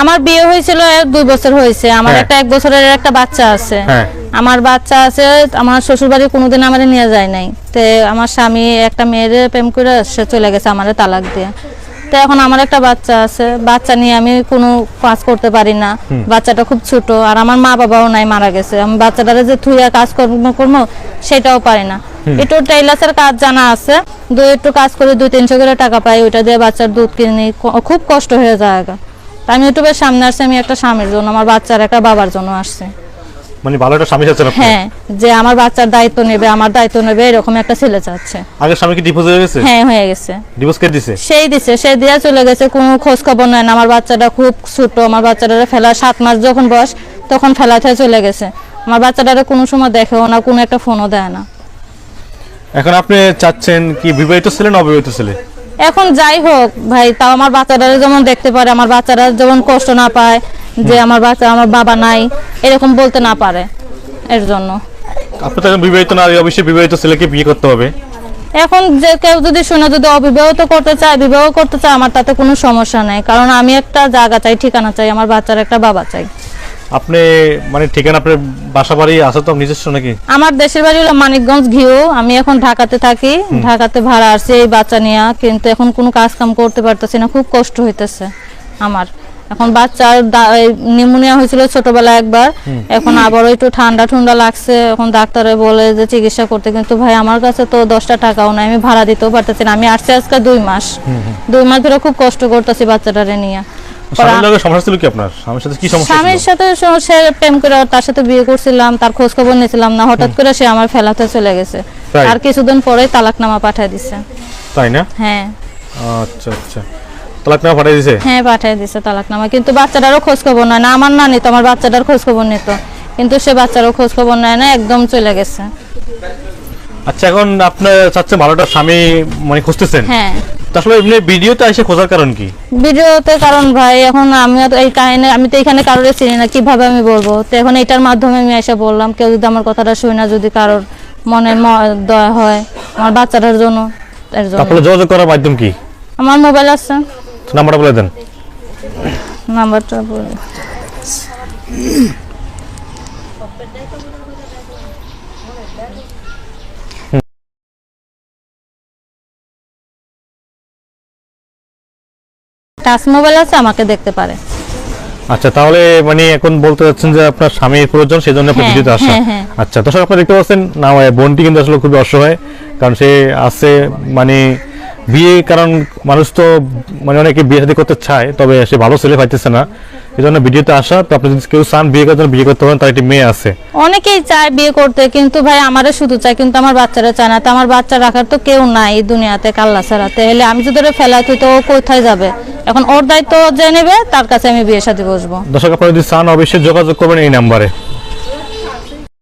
আমার বিয়ে হয়েছিল দুই বছর হয়েছে। আমার হ্যাঁ। একটা এক বছরের একটা বাচ্চা আছে। হ্যাঁ। আমার বাচ্চা আছে আমার শ্বশুর বাড়ি কোনোদিন আমার নিয়ে যায় নাই। তে আমার স্বামী একটা মেয়ের প্রেম করে সে চলে গেছে আমার তালাক দিয়ে। তো এখন আমার একটা বাচ্চা আছে। বাচ্চা নিয়ে আমি কোনো কাজ করতে পারি না। বাচ্চাটা খুব ছোট। আর আমার মা বাবাও নাই মারা গেছে। আমি বাচ্চাটারে যে থুইয়া কাজ কর্ম করব সেটাও পারি না। একটু টাইলাসের কাজ জানা আছে। দু একটু কাজ করে দুই তিনশো করে টাকা পাই। ওইটা দিয়ে বাচ্চার দুধ কিনি। খুব কষ্ট হয়ে যায় আমি ইউটিউবের সামনে আসছি আমি একটা স্বামীর জন্য আমার বাচ্চার একটা বাবার জন্য আসছি। মানে ভালো একটা স্বামী চাচ্ছেন আপনি? হ্যাঁ যে আমার বাচ্চার দায়িত্ব নেবে আমার দায়িত্ব নেবে এরকম একটা ছেলে চাচ্ছে। আগের স্বামী কি ডিভোর্স হয়ে গেছে? হ্যাঁ হয়ে গেছে। ডিভোর্স কে দিছে? সেই দিছে সেই দিয়া চলে গেছে কোনো খোঁজ খবর নেয় না। আমার বাচ্চাটা খুব ছোট আমার বাচ্চাটা ফেলা সাত মাস যখন বয়স তখন ফেলাতে চলে গেছে। আমার বাচ্চাটারে কোনো সময় দেখেও না কোনো একটা ফোনও দেয় না। এখন আপনি চাচ্ছেন কি বিবাহিত ছেলে না অবিবাহিত ছেলে? এখন যাই হোক ভাই তাও আমার বাচ্চারা যেমন দেখতে পারে আমার বাচ্চারা যেমন কষ্ট না পায় যে আমার বাচ্চা আমার বাবা নাই এরকম বলতে না পারে এর জন্য। আপনি তো এখন বিবাহিত না অবশ্যই বিবাহিত ছেলেকে বিয়ে করতে হবে। এখন যে কেউ যদি শুনে যদি অবিবাহিত করতে চায় বিবাহ করতে চায় আমার তাতে কোনো সমস্যা নেই। কারণ আমি একটা জায়গা চাই ঠিকানা চাই আমার বাচ্চার একটা বাবা চাই। আপনি মানে ঠিকানা আপনার বাসা বাড়ি আছে তো নিজস্ব নাকি? আমার দেশের বাড়ি হলো মানিকগঞ্জ ঘিউ আমি এখন ঢাকাতে থাকি। ঢাকাতে ভাড়া আসছি এই বাচ্চা নিয়ে। কিন্তু এখন কোনো কাজ কাম করতে পারতেছি না। খুব কষ্ট হইতেছে আমার। এখন বাচ্চার নিউমোনিয়া হয়েছিল ছোটবেলায় একবার। এখন আবারও একটু ঠান্ডা ঠান্ডা লাগছে। এখন ডাক্তারে বলে যে চিকিৎসা করতে। কিন্তু ভাই আমার কাছে তো দশটা টাকাও নাই। আমি ভাড়া দিতেও পারতেছি না। আমি আসছি আজকে দুই মাস। দুই মাস ধরে খুব কষ্ট করতেছি বাচ্চাটারে নিয়ে। স্বামীর সাথে স- প্রেম করে তার সাথে বিয়ে করছিলাম তার খোঁজ খবর নিয়েছিলাম না হঠাৎ করে সে আমার ফেলাতে চলে গেছে। আর কিছুদিন পরেই তালাকনামা পাঠিয়ে দিছে। তাই না? হ্যাঁ। আচ্ছা আচ্ছা। তালাক পাঠিয়ে দিছে? হ্যাঁ পাঠিয়ে দিছে তালাকনামা। কিন্তু বাচ্চাটারও খোঁজ খবর নেয় না। আমার না নিত আমার বাচ্চাটার খোঁজ খবর নিত। কিন্তু সে বাচ্চারও খোঁজ খবর নেয় না একদম চলে গেছে। আচ্ছা এখন আপনার চাচ্ছেন ভালোটা স্বামী মানে খুঁজতেছেন। হ্যাঁ। আসলে এমনি ভিডিওতে এসে খোঁজার কারণ কি? ভিডিওতে কারণ ভাই এখন আমি এই কাহিনী আমি তো এখানে কারোর চিনি না কীভাবে আমি বলব? তো এখন এটার মাধ্যমে আমি এসে বললাম কেউ যদি আমার কথাটা শুনে না যদি কারোর মনে দয়া হয় আমার বাচ্চাটার জন্য এর জন্য। তারপরে যোগাযোগ করার মাধ্যম কি? আমার মোবাইল আছে। নাম্বারটা বলে দেন। নাম্বারটা বলি টাচ মোবাইল আছে আমাকে দেখতে পারে। আচ্ছা তাহলে মানে এখন বলতে যাচ্ছেন যে আপনার স্বামীর প্রয়োজন সেই জন্য আপনি ভিডিওতে আসা। আচ্ছা দর্শক আপনারা দেখতে পাচ্ছেন না বোনটি কিন্তু আসলে খুবই অসহায় কারণ সে আছে মানে বিয়ে কারণ মানুষ তো মানে অনেকে বিয়ে শাদী করতে চায় তবে সে ভালো ছেলে পাইতেছে না। এই জন্য ভিডিওতে আসা তো আপনি যদি কেউ চান বিয়ে করতে বিয়ে করতে পারেন তার একটি মেয়ে আছে। অনেকেই চায় বিয়ে করতে কিন্তু ভাই আমারও শুধু চায় কিন্তু আমার বাচ্চারা চায় না। তো আমার বাচ্চা রাখার তো কেউ নাই এই দুনিয়াতে কাল্লা ছাড়াতে হলে আমি যদি ওরে ফেলাই তুই তো ও কোথায় যাবে? এখন ওর দায়িত্ব যে নেবে, তার কাছে আমি বিয়ে সাথে বসবো। দর্শক, আপনারা যদি চান, অবশ্যই যোগাযোগ করবেন এই নাম্বারে।